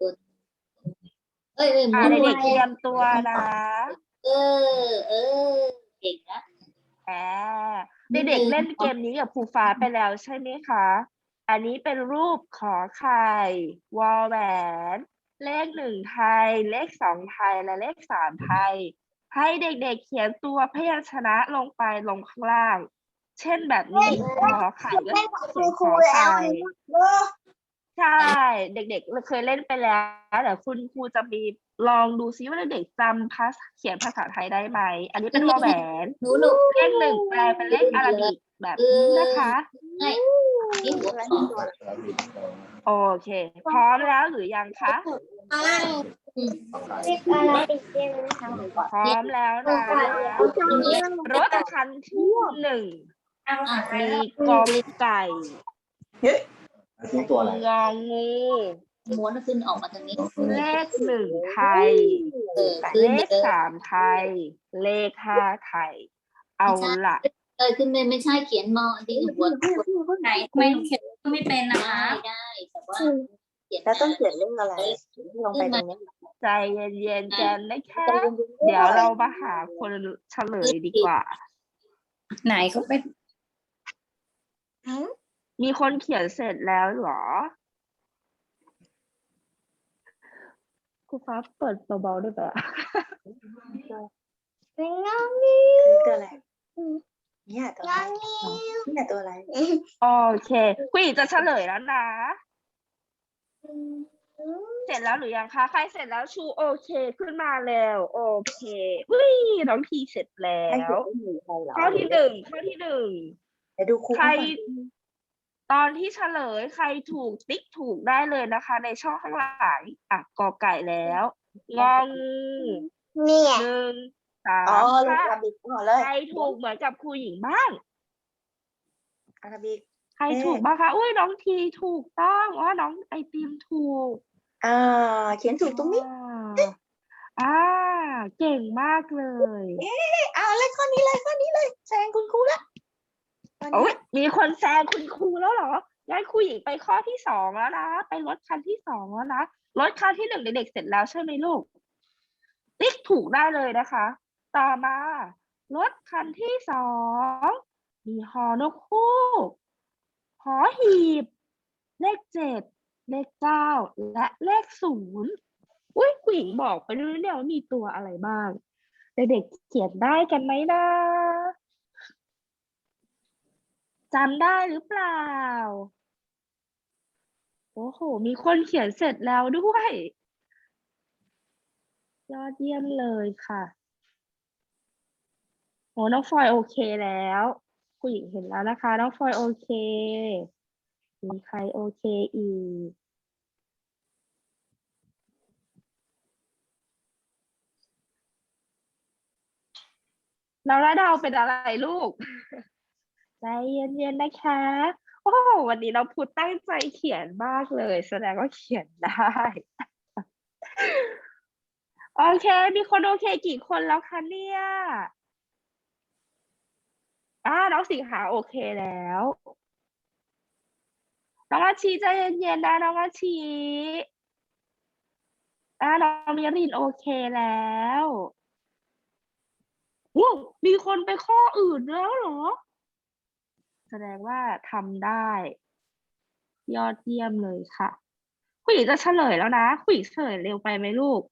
ตัว เอ้ยเอ้ยหมุอ่านไวเด็กๆเตรียมตัวนะเออ เออ เก่งนะ อ่าเด็กๆเล่นเกมนี้กับครูฟ้าไปแล้วใช่ไหมคะ อันนี้เป็นรูปขอไข่วอลแหวน เลขหนึ่งไทย เลขสองไทย และเลขสามไทย ให้เด็กๆเขียนตัวพยัญชนะลงไปลงข้างล่าง เช่นแบบนี้ขอไข่ก็เขียนขอไข่ ใช่ เด็กๆเคยเล่นไปแล้วแต่คุณครูจะมีลองดูซิว่าเด็กๆจำภาษาเขียนภาษาไทยได้ไหม อันนี้เป็นวอลแหวนหนูลูกเลขหนึ่งแปลเป็นเลขอาราบิกแบบนี้นะคะให้นี่หัวสองโอเค พร้อมแล้วหรือยังคะเรียกอะไรอีกเรียกอะไรนะคะพร้อมแล้วนะรถคันที่หนึ่งอะมีกอไก่ นี่ตัวอะไรงองูม้วนขึ้นออกมาทางนี้เลขหนึ่งไทย เออเลขึ้นไปขเลยสามไทย เลขห้าไทย เอาละเออขึ้นไปไม่ใช่เขียนมอที่หัวหัวไหนทำไมหนูเขียนไม่เป็นนะได้คะได้แต่ว่าเขียนแล้วต้องเขียนเรื่องอะไรลงไปตรงนี้ใจเย็นๆกันนะคะ เดี๋ยวเรามาหาคนเฉลยดีกว่า ไหนเขาเป็น มีคนเขียนเสร็จแล้วเหรอ ครูฟ้าเปิดเบาๆได้ปะเป็นงองงี้ตัวอะไรเนี่ยตัวอะไรเนี่ยตัวอะไรโอเคคุณหญิงจะเฉลยแล้วนะ เสร็จแล้วหรือยังคะ ใครเสร็จแล้วชูโอเคขึ้นมาแล้ว โอเคอุ้ยน้องทีเสร็จแล้ให้วคุณหนูใครเหรอข้อที่หนึ่งข้อที่หนึ่ง เดี๋ยวดูครูใครก่อน ตอนที่เฉลยใครถูกติ๊กถูกได้เลยนะคะ ในช่องข้างหลังอะกอไก่แล้วงองูเนี่ยหนึ่งสาอ๋อมลงห้าอาราบิกก่อนเลยใครถูกเหมือนกับครูหญิงบ้าง อาราบิก ใครเอ๊ะถูกบ้างคะอุ้ยน้องทีถูกต้องว่าน้องไอติมถูกอ่า เขียนถูกตรงนี้อ่าอ่าเก่งมากเลย เอาเลยข้อนี้เลยข้อนี้เลยแซงคุณครูละตอน โอ้นี้ยมีคนแซงคุณครูแล้วเหรอย้ายครูหญิงไปข้อที่สองแล้วนะ ไปรถคันที่สองแล้วนะ รถคันที่หนึ่งเด็กๆเสร็จแล้วใช่ไหมลูก ติ๊กถูกได้เลยนะคะ ต่อมา รถคันที่สอง มีฮอนกฮูกหอหีบ เลขเจ็ด เลขเก้า และเลขศูนย์อุ้ยผู้หญิงบอกไปด้วยเนี่ยว่ามีตัวอะไรบ้าง เด็กๆเขียนได้กันไหมนะ จำได้หรือเปล่า โอ้โห มีคนเขียนเสร็จแล้วด้วย ยอดเยี่ยมเลยค่ะโอ้น้องฟอยโอเคแล้วผู้หญิงเห็นแล้วนะคะ น้องฟอยโอเค มีใครโอเคอีกน้องระดาวเป็นอะไรลูก ใจเย็นๆนะคะ โอ้วันนี้น้องพูดตั้งใจเขียนมากเลย แสดงว่าเขียนได้ โอเค มีคนโอเคกี่คนแล้วคะเนี่ยอ่าน้องสิงหาโอเคแล้วน้องอาชีใจเย็นๆนะน้องอาชีอ่าน้องมิรินโอเคแล้วว้าวมีคนไปข้ออื่นแล้วเหรอ แสดงว่าทำได้ ยอดเยี่ยมเลยค่ะ คุณหญิงจะเฉลยแล้วนะ คุณหญิงเฉลยเร็วไปไหมลูก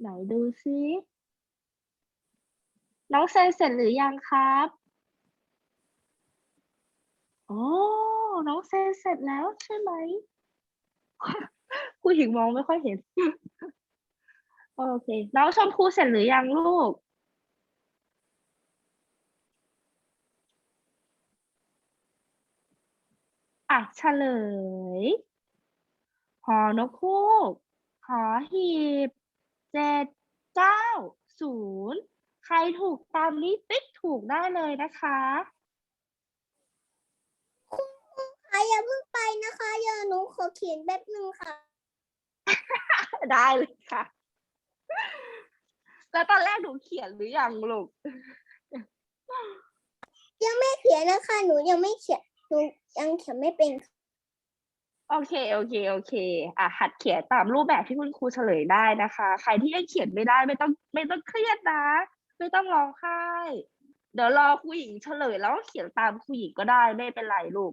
ไหนดูซิ น้องเซนเสร็จหรือยังครับอ๋อน้องเซนเสร็จแล้วใช่ไหม ผู้หญิงมองไม่ค่อยเห็น โอเค น้องชมพูเสร็จหรือยังลูก อะเฉลย หอนกฮูกหอหีบเจ็ดเก้าศูนย์ใครถูกตามนี้ติ๊กถูกได้เลยนะคะอะอย่าเพิ่งไปนะคะเดี๋ยวหนูขอเขียนแป๊บนึงค่ะ ได้เลยค่ะ แล้วตอนแรกหนูเขียนหรือยังลูก ยังไม่เขียนนะคะ หนูยังไม่เขียน หนูยังเขียนไม่เป็นโอเค โอเค โอเค อะ หัดเขียนตามรูปแบบที่คุณครูเฉลยได้นะคะ ใครที่ยังเขียนไม่ได้ไม่ต้อง ไม่ต้องเครียดนะ ไม่ต้องร้องไห้ เดี๋ยวรอครูหญิงเฉลยแล้วก็เขียนตามครูหญิงก็ได้ไม่เป็นไรลูก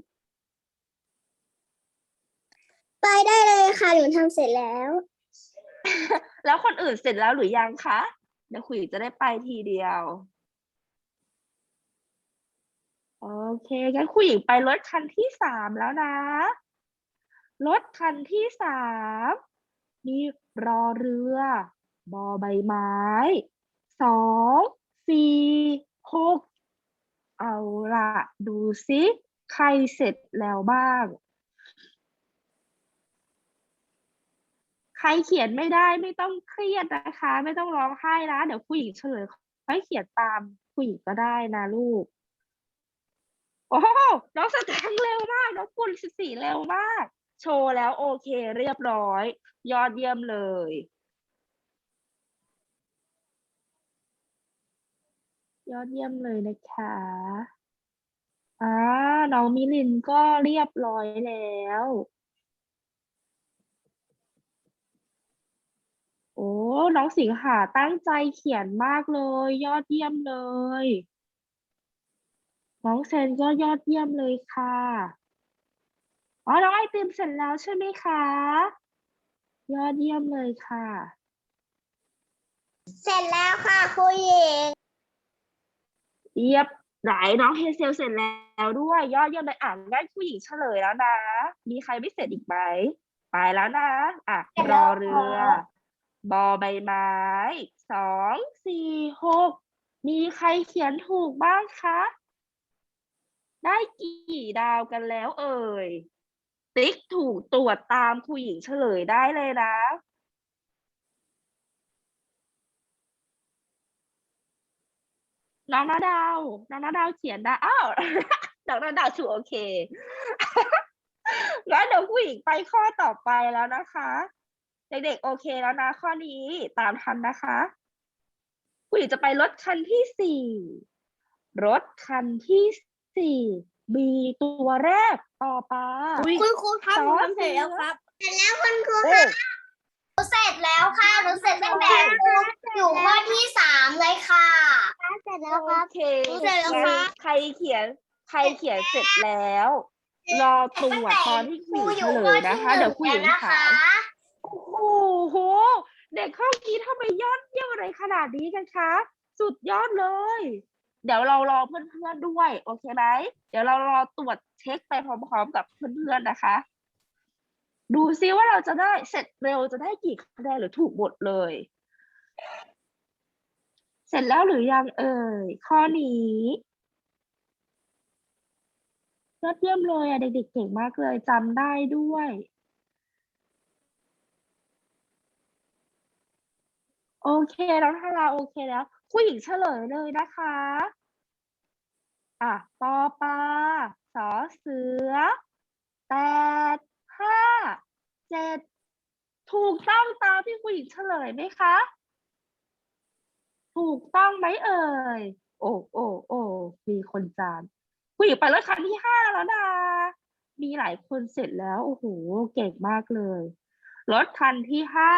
ไปได้เลยค่ะ หนูทำเสร็จแล้ว แล้วคนอื่นเสร็จแล้วหรือยังคะ เดี๋ยวครูหญิงจะได้ไปทีเดียว โอเคงั้นครูหญิงไปรถคันที่สามแล้วนะ รถคันที่สามมีรอเรือบอใบไม้สองสี่หกเอาละดูสิใครเสร็จแล้วบ้าง ใครเขียนไม่ได้ไม่ต้องเครียดนะคะ ไม่ต้องร้องไห้นะเดี๋ยวผู้หญิงเฉลยให้เขียนตามผู้หญิงก็ได้นะลูก โอ้โหน้องสแตงเร็วมาก น้องปุณสิบสี่เร็วมาก โชว์แล้วโอเคเรียบร้อย ยอดเยี่ยมเลยยอดเยี่ยมเลยนะคะ อ่า น้องมิลินก็เรียบร้อยแล้ว อ้ น้องสิงหาตั้งใจเขียนมากเลย ยอดเยี่ยมเลย น้องเซนก็ยอดเยี่ยมเลยค่ะ อ๋อ น้องไอติมเสร็จแล้วใช่ไหมคะ ยอดเยี่ยมเลยค่ะ เสร็จแล้วค่ะครูหญิงเรียบไหนน้องเฮเซลเสร็จแล้วด้วย ยอดเยี่ยมเลยอ่านได้ผู้หญิงเฉลยแล้วนะ มีใครไม่เสร็จอีกไหมไปแล้วนะ อะ รอเรือ บอใบไม้สองสี่หกมีใครเขียนถูกบ้างคะ ได้กี่ดาวกันแล้วเอ่ย ติ๊กถูกตรวจตามผู้หญิงเฉลยได้เลยนะน้องนาดาว น้องนาดาวเขียนได้ อ้าวน้องนาดาวถูกโอเคงั้นเดี๋ยวผู้หญิงไปข้อต่อไปแล้วนะคะ เด็กๆ โอเคแล้วนะ ข้อนี้ตามทันนะคะผู้หญิงจะไปรถคันที่สี่รถคันที่สี่มีตัวแรกต่อไปคุณครูครับสหนูองทำเสร็จแล้วครับ เสร็จแล้วคุณครูโอ้เสร็จแล้วค่ะหนูเสร็จตั้งแต่อยู่ข้อที่สามเลยค่ะ เสร็จแล้วครับ โอเคเสร็จแล้วครับ ใครเขียน ใครเขียนเสร็จแล้ว รอตรวจตอนที่ผู้หญิงเฉลยนะคะ เดี๋ยวผู้หญิงถาม โอ้โห เด็กข้อนี้ทำไมยอดเยี่ยมอะไรขนาดนี้กันคะ สุดยอดเลย เดี๋ยวเรารอเพื่อนๆด้วย โอเคไหมเดี๋ยวเรารอตรวจเช็คไปพร้อมๆกับเพื่อนๆนะคะ ดูซิว่าเราจะได้เสร็จเร็วจะได้กี่คะแนนหรือถูกหมดเลย เสร็จแล้วหรือยังเอ่ยข้อนี้ยอดเยี่ยมเลยอะเด็กๆเก่งมากเลยจำได้ด้วย โอเคแล้วถ้าราโอเคแล้วผู้หญิงเฉลยเลยนะคะ อะปอปลาสอเสือแปดห้าเจ็ดถูกต้องตามที่ผู้หญิงเฉลยไหมคะ ถูกต้องไหมเอ่ย โอ้โอ้โอ้มีคนจานผู้หญิงไปรถคันที่ห้าแล้วนะมีหลายคนเสร็จแล้ว โอ้โห เก่งมากเลย รถคันที่ห้า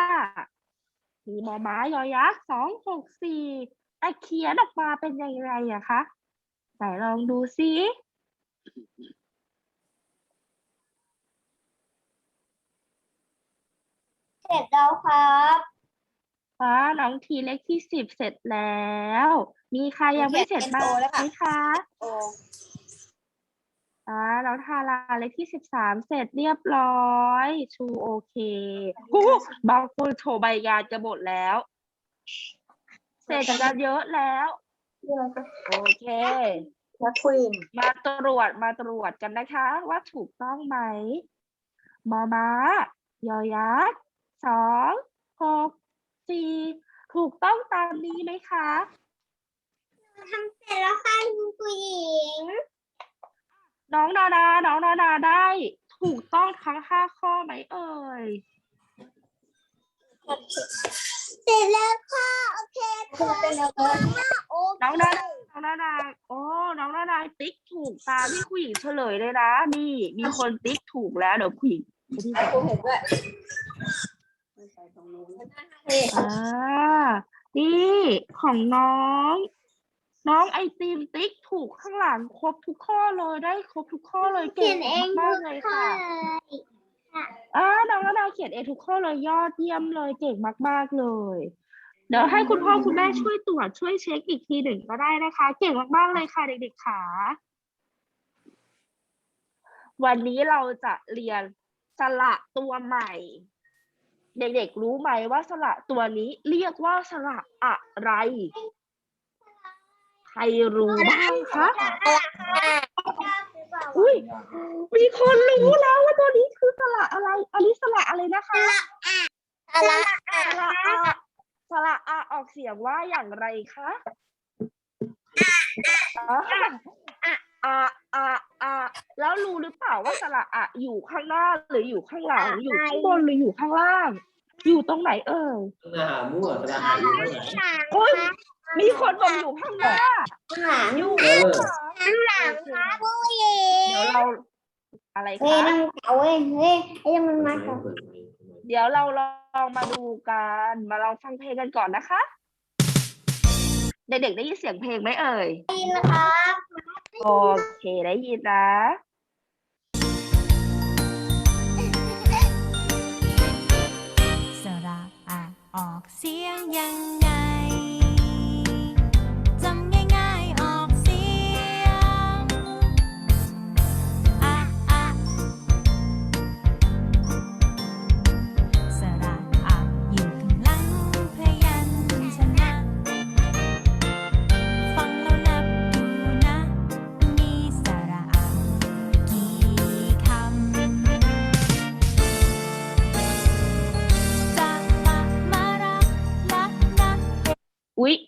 มีมอม้ายอยักษ์สองหกสี่แต่เขียนออกมาเป็นยังไงอะคะไหนลองดูซิเสร็จแล้วครับฟ้าน้องทีเล็กที่สิบเสร็จแล้ว มีใครยังไม่เสร็จบ้างไหมคะ โอ้ อ่าน้องทาราเล็กที่สิบสามเสร็จเรียบร้อย ชูโอเคหูบางคนโชว์ใบงานจะหมดแล้ว เสร็จกันเยอะแล้ว โอเค นักควีนมาตรวจมาตรวจกันนะคะ ว่าถูกต้องไหมมอม้ายอยักษ์สองหกสี่ถูกต้องตามนี้ไหมคะ ทำเสร็จแล้วค่ะคุณครูหญิง น้องนาดา น้องนาดาได้ ถูกต้องทั้งห้าข้อไหมเอ่ย เสร็จแล้วค่ะโอเคค่ะโอน้องนาดา น้องนาดา โอ้ น้องนาดาติ๊กถูกตามที่ผู้หญิงเฉลยเลยนะ นี่ มีคนติ๊กถูกแล้วเดี๋ยวผู้หญิงไอ้ครูเห็นด้วยอ่านี่ของน้อง น้องไอติมติ๊กถูกข้างหลังครบทุกข้อเลยได้ครบทุกข้อเลยเขีเก่ยงนเองมากทุๆเลยกข้อค่ะเลยอ่าน้องนาดาเขียนเองทุกข้อเลยยอดเยี่ยมเลยเก่งมาก ๆเลย เดี๋ยวให้คุณพ่อคุณแม่ช่วยตรวจช่วยเช็คอีกทีหนึ่งก็ได้นะคะ เก่งมากๆเลยค่ะเด็กๆค่ะวันนี้เราจะเรียนสระตัวใหม่ เด็กๆรู้ไหมว่าสระตัวนี้เรียกว่าสระอะไร ใครรู้บ้างคะอุ้ยมีคนรู้แล้วว่าตัวนี้คือสระอะไรอันนี้สระอะไรนะคะอะไรสระอาสระอาออกเสียงว่าอย่างไรคะอะอะอะอะแล้วรู้หรือเปล่าว่าสระอะอยู่ข้างหน้าหรืออยู่ข้างหลังอยู่ข้างบนหรืออยู่ข้างล่าง อยู่ตรงไหนเอ่ยอาหารมั่วกระดาษอยู่ข้างไหนโอ้ย มีคนบอกอยู่ข้างหน้าหลังอยู่เออข้างหลังครับผู้หญิเดี๋ยวงเราอะไรเฮ้ยคะน้ำเก่าเว้ยเฮ้ยไอ้มันมากับเดี๋ยวเราลองมาดูกันมาลองฟังเพลงกันก่อนนะคะ เด็กๆได้ยินเสียงเพลงไหมเอ่ยกินนะครับโอเคได้ยินนะสระอะออกเสียงยังไง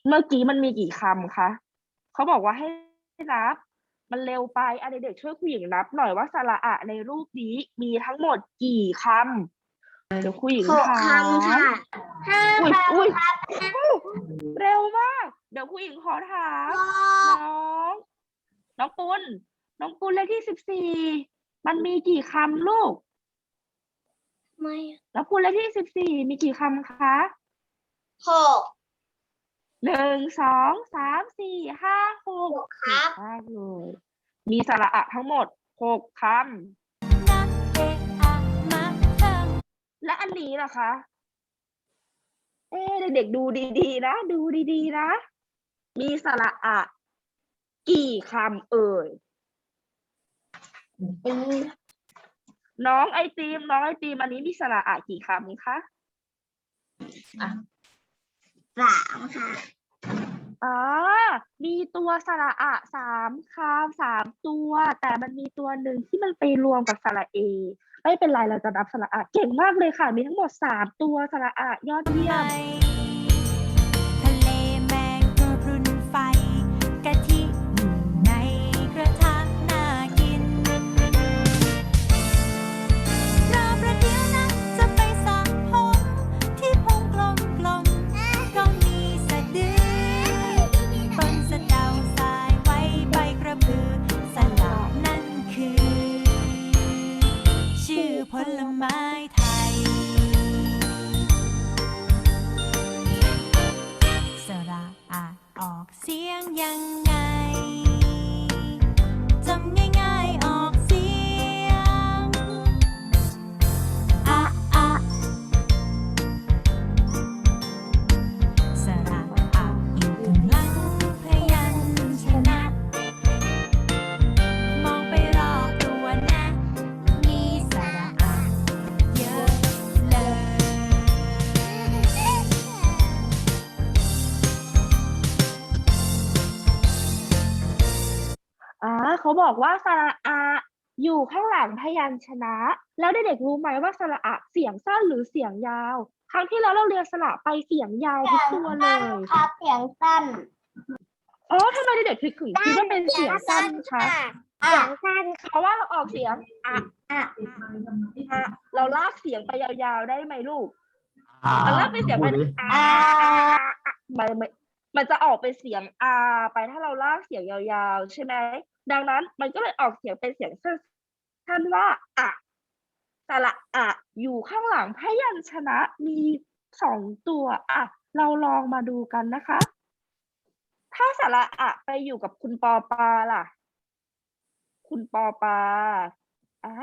เมื่อกี้มันมีกี่คำคะเขาบอกว่าให้นับ มันเร็วไปอะเด็กๆช่วยครูหญิงนับ หน่อยว่าสระอะในรูปนี้มีทั้งหมดกี่คำเดี๋ยวครูหญิงหกถามคำค่ะห้าอุ้ยคำอุ้ยเร็วมาก เดี๋ยวครูหญิงขอถามน้องน้องปุณน้องปุณเลขที่สิบสี่มันมีกี่คำลูกไม่น้องปุณเลขที่สิบสี่มีกี่คำคะหก หนึ่งสองสามสี่ห้าหกครับมากเลยมีสระอะทั้งหมดหกคนะเอะอะมาเทิงำและอันนี้ล่ะคะ เอ๊ะเด็กๆดูดีๆ นะ ดูดีๆ นะ มีสระอะ กี่คำเอ่ยน้องไอติมน้องไอติมอันนี้มีสระอะกี่คำคะสามค่ะ อ๋อ มีตัวสระอะสามคำสามตัว แต่มันมีตัวหนึ่งที่มันไปรวมกับสระเอ ไม่เป็นไรเราจะนับสระอะเก่งมากเลยค่ะ มีทั้งหมดสามตัวสระอะยอดเยี่ยม ลไม้ไทย สระอาออกเสียงยังไง บอกว่าสระอะอยู่ข้างหลังพยัญชนะ แล้วเด็กๆรู้ไหมว่าสระอะเสียงสั้นหรือเสียงยาว ครั้งที่แล้วเราเรียนสระไปเสียงยาวทุกตัวเลยครับเสียงสั้นอ๋อทำไมเด็กๆถึงคิดว่าเป็นเสียงสั้นคะเสียงสั้นเพราะว่าเราออกเสียงอะอะอะเราลากเสียงไปยาวๆได้ไหมลูกอมันเริ่มเป็นเสียงพูเป็ดนดิอามันมันมันจะออกเป็นเสียงอาไปถ้าเราลากเสียงยาวๆ ใช่ไหม ดังนั้นมันก็เลยออกเสียงเป็นเสียงสั้นๆว่าอะสระอะอยู่ข้างหลังพยัญชนะมีสองตัวอะเราลองมาดูกันนะคะ ถ้าสระอะไปอยู่กับคุณปอปาล่ะ คุณปอปาอ่า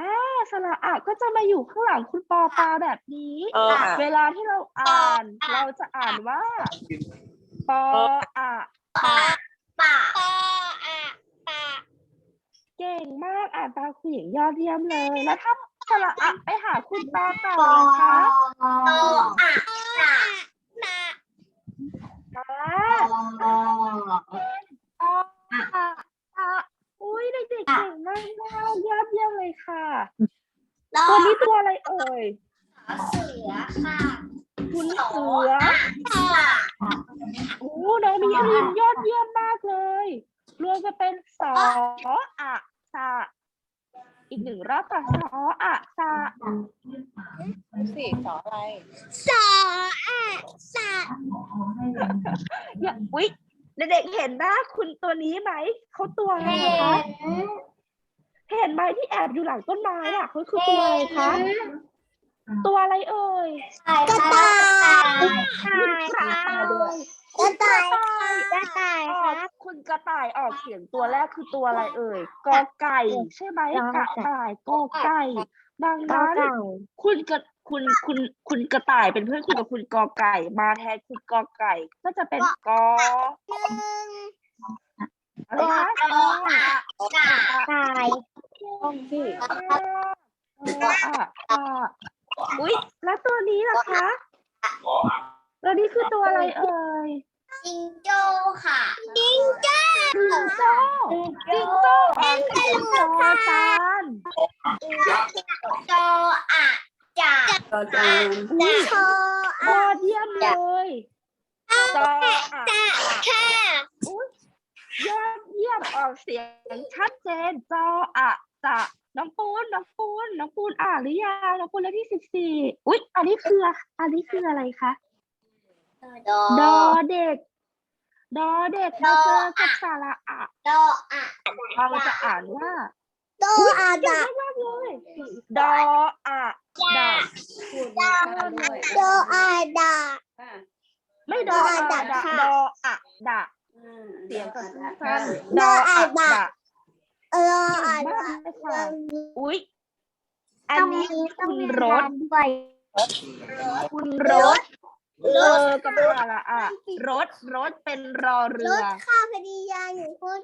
สระอะก็จะมาอยู่ข้างหลังคุณปอปาแบบนี้เออเวลาที่เราอ่าน เราจะอ่านว่าปออะ ปะปะอะ เก่งมากอ่านตามคุณหญิงยอดเยี่ยมเลย แล้วถ้าสระอะไปหาคุณตาต่อล่ะคะโตอะตะอ่าอ๋อออะอะอุ้ยเด็กๆเก่งมากมากยอดเยี่ยมเลยค่ะตัวนี้ตัวอะไรเอ่ยเสือค่ะคุณเสือค่ะโอ้น้องมีอรินยอดเยี่ยมมากเลย รวมกันเป็นสออะ สะอีกหนึ่งรอบค่ะสออะสะสิสออะไรสออะสะอย่าอุ๊ยเด็กๆเห็นหน้าคุณตัวนี้ไหมเขาตัวอะไรเห็คะนเห็นไหมที่แอบอยู่หลังต้นไม้อะเขาคือตัวอะไรคะตัวอะไรเอ่ยกระต่ายคุณกระต่าย กระต่ายกระต่ายอคอรักบคุณกระต่ายออกเสียงตัวแรกคือตัวอะไรเอ่ยกอไก่ ใช่ไหมกระต่ายกอไก่ดังนั้นคุณกระคุณคุณคุณกระต่ายเป็นเพื่อนคุณกับคุณกอไก่ มาแทนคุณกอไก่ ก็จะเป็นกออะไรคะกออะกระต่ายต้องสิอะอะอะอุ๊ยแล้วตัวนี้ล่ะคะ ตัวนี้คือตัวอะไรเอ่ยจิงโจ้ค่ะจิงโจ้จิงโจ้จิงโจ้อะจิงโจ้จานโจอะจ่าก็จะโชยอดเยี่ยมเลยจออะค่ะอุ๊ยยอดเยี่ยมออกเสียงชัดเจนจออะจะน้องปูนน้องปูนน้องปูนอ่านหรือยังน้องปูนเลขที่สิบสี่อุ๊ยอันนี้คืออันนี้คืออะไรคะ โดดอเด็ก ดอเด็กมาเจอกับสระอะโดอะเราจะอ่านว่าโดอะเก่ดะงมากๆเลยดออะดะโดอะดะไม่ดออะดออะดะค่ะดออะดะเสียงกับสั้นๆดดอออะอะดะดะโดอะเก่งดะมากเลยค่ะอุ๊ยอันนี้คุณรถไปคุณรถ เออกับสระอะรถรถเป็นรอเรืรอถข้าพดียาอยู่พูด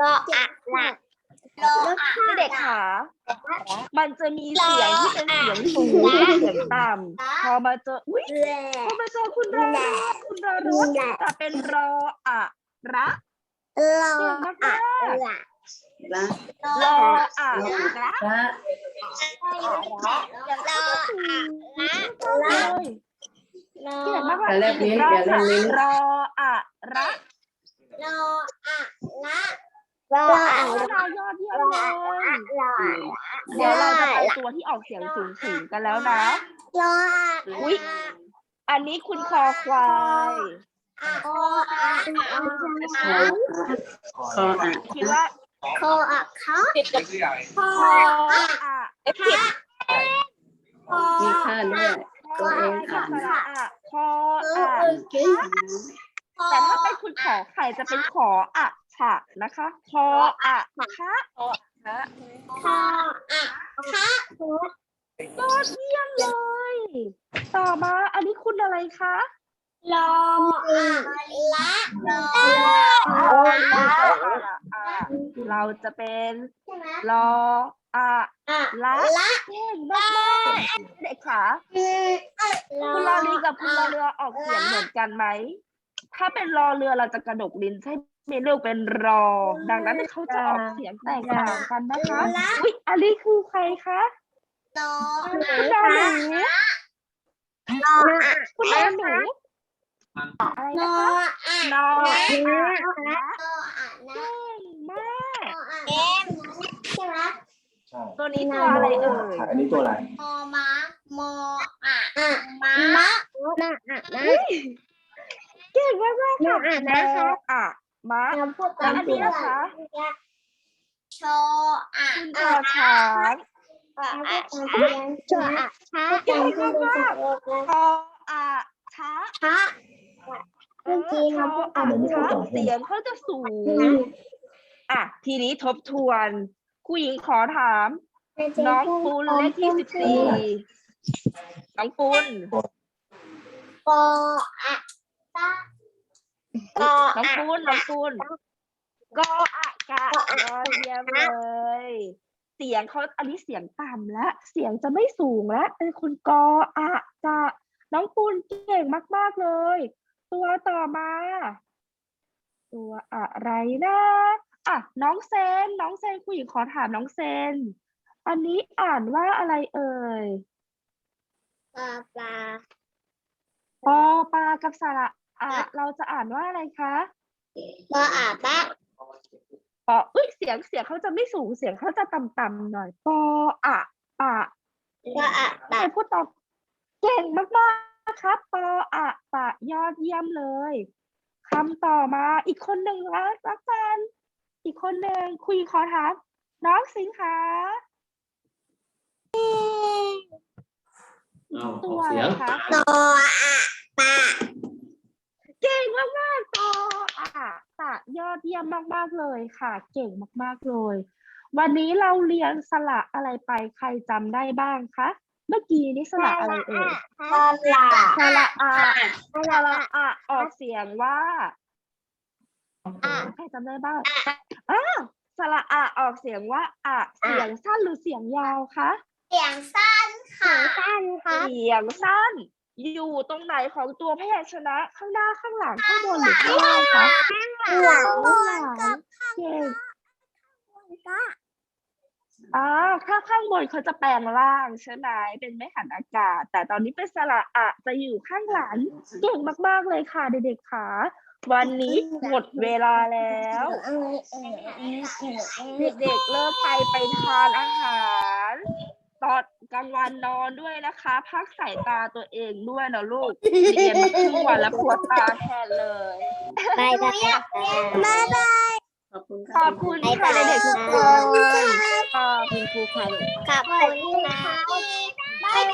รออะละรออะเด็กๆขามันจะมีเสียงที่เป็นเสียงสูงกับเสียงต่ำพอมาเจออุ๊ยแหละพอมาเจอคุณรอรถคุณรอรถจะเป็นรออะระรอเก่งมากอะๆละละรออะระละอย่างรที่อคุณอะละเลยร อเก่งมากอย่าแลบลิ้นรอย่าแลบลิ้นรออะระรออะละรออะรละอยอดเยี่ยมเลย รอเดี๋ยวเราจะไปตัวที่ออกเสียงสูงๆกันแล้วนะ รออะอุ๊ย อันนี้คุณคอควายอะโคอะคออะคิดว่าโคอะเขาคออะผิดโคมีค่าด้วยตัวเองค่ะสระอะ คอออะอกินแต่ถ้าเป็นคุณขอไข่จะเป็นขออะฉะนะคะคออะคะคออะคะยอดเยี่ยมเลย ต่อมาอันนี้คุณอะไรคะรออะละรอเราอะเราจะเป็นใช่ไหมรอ อะอะละละเก่งมากๆเด็กขาคุณรอลีกับคุณรอเรือออกเสียงเหมือนกันไหม ถ้าเป็นรอเรือเราจะกระดกลิ้นใช่ไหมลูกเป็นรอ ดังนั้นเขาจะออกเสียงแตกต่างกันนะคะอุ๊ยอันนี้คือใครคะรอคุณนอหนูคุณนอหนูอะไรรนะอคะอะนออะละรออะนะเก่งมาก ตัวนี้ตัวอะไรเอ่ยอันนี้ตัวอะไรมอม้ามออะอะม้ามะน่าอะนะเก่งมากมากๆค่ะอ่านมนะคะอะมาเราพูดแล้วอันนี้นะคะโชอะคุณจอช้างอะโชอะช้าเก่งมากมากๆพออะช้าช้าเมื่อกี้เราพูดอ่านช้าเสียงเขาจะสูงอะทีนี้ทบทวนครูหญิงขอถาม น้องปูนเลขที่สิบสี่น้องปูนปออะตะปอน้องอะปูนน้องปูนก็อะกะยอเยี่ยมเลย เสียงเขาอันนี้เสียงต่ำแล้วเสียงจะไม่สูงแล้วเป็นคนกออะกะน้องปูนเก่งมาก ๆเลย ตัวต่อมา ตัวอะไรนะอะน้องเซน น้องเซนคุยขอถามน้องเซน อันนี้อ่านว่าอะไรเอ่ยปลาปลาปอปลากับสระอะเราจะอ่านว่าอะไรคะปออะปะปออุ้ยเสียงเสียงเขาจะไม่สูงเสียงเขาจะต่ำๆหน่อยปออะปะปออะใครปะพูดตอบเก่งมากๆครับปออะปะยอดเยี่ยมเลยคำต่อมาอีกคนหนึ่งนะรักกันอีกคนหนึ่งคุยขอถามน้องสิงหา เอาอตัอวกอะเสีไรยงคะปออะปะเก่งมากๆปออะปะยอดเยี่ยมมาก ๆ เลยค่ะ เก่งมาก ๆ เลย วันนี้เราเรียนสระอะไรไปใครจำได้บ้างคะ เมื่อกี้นี้สระอะไรเอ่ยปอลาสระอะสระอะออกเสียงว่าอะใครจำได้บ้างอ้าวสระอะออกเสียงว่าอะเสียงสั้นหรือเสียงยาวคะ เสียงสั้นค่ะ สั้นครับ เสียงสั้น อยู่ตรงไหนของตัวพยัญชนะ ข้างหน้าข้างหลังข้างบนหรือข้างล่างคะหลังข้างหลังเก่งอ่าถ้าข้างบนเขาจะแปลงร่างใช่ไหมเป็นไม่หันอากาศ แต่ตอนนี้เป็นสระอะจะอยู่ข้างหลังเก่งมาก ๆ เลยค่ะเด็กๆค่ะวันนี้หมดเวลาแล้ว เด็กๆเลิกไปไปทานอาหาร ตอนกลางวันนอนด้วยนะคะ พักสายตาตัวเองด้วยนะลูกเรียนมาครึ่งวันแล้วปวดตาแทนเลย บายบายบายบาย ขอบคุณขอบคุณค่ะเด็กๆทุกคนขอบคุณครูค่ะ ขอบคุณค่ะบายบาย